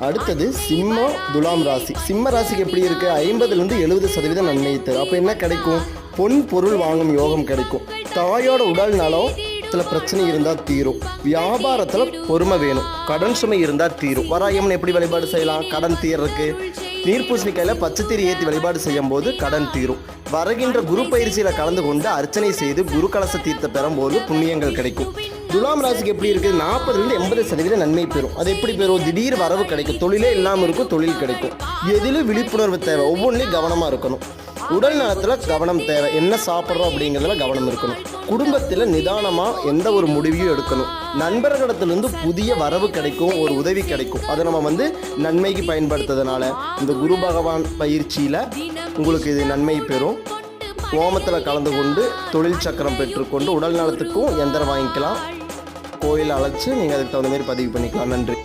அடுத்தது சிம்மம் துலாம் ராசி. சிம்ம ராசிக்கு எப்படி இருக்குது ஐம்பதுலேருந்து எழுபது சதவீதம் நன்மை தரும். அப்போ என்ன கிடைக்கும்? பொன் பொருள் வாங்கும் யோகம் கிடைக்கும். தாயோட உடல் நலம் சில பிரச்சனை இருந்தால் தீரும். வியாபாரத்தில் பொறுமை வேணும். கடன் சுமை இருந்தால் தீரும். வராயம்மன் எப்படி வழிபாடு செய்யலாம்? கடன் தீர்றதுக்கு. நீர்ப்பூசணிக்காயில் பச்சைத்தீரி ஏற்றி வழிபாடு செய்யும் போது கடன் தீரும். வருகின்ற குரு பயிற்சியில் கலந்து கொண்டு அர்ச்சனை செய்து குரு கலச தீர்த்த பெறும்போது புண்ணியங்கள் கிடைக்கும். துலாம் ராசிக்கு எப்படி இருக்குது நாற்பதுலேருந்து எண்பது சதவீதம் நன்மை பெறும். அது எப்படி பெறும்? திடீர் வரவு கிடைக்கும். தொழிலே இல்லாமல் இருக்கும் தொழில் கிடைக்கும். எதிலும் விழிப்புணர்வு தேவை. ஒவ்வொன்றிலையும் கவனமாக இருக்கணும். உடல் நலத்தில் கவனம் தேவை. என்ன சாப்பிட்றோம் அப்படிங்கிறதுல கவனம் இருக்கணும். குடும்பத்தில் நிதானமாக எந்த ஒரு முடிவையும் எடுக்கணும். நண்பர்களிடத்துலேருந்து புதிய வரவு கிடைக்கும் ஒரு உதவி கிடைக்கும். அதை நம்ம வந்து நன்மைக்கு பயன்படுத்துறதுனால இந்த குரு பகவான் பயிற்சியில் உங்களுக்கு இது நன்மை பெறும். ஹோமத்தில் கலந்து கொண்டு தொழில் சக்கரம் பெற்றுக்கொண்டு உடல் நலத்துக்கும் எந்திரம் வாங்கிக்கலாம். கோயில் அழைச்சி நீங்கள் அதுக்கு தகுந்த மாதிரி பதிவு பண்ணிக்கலாம். நன்றி.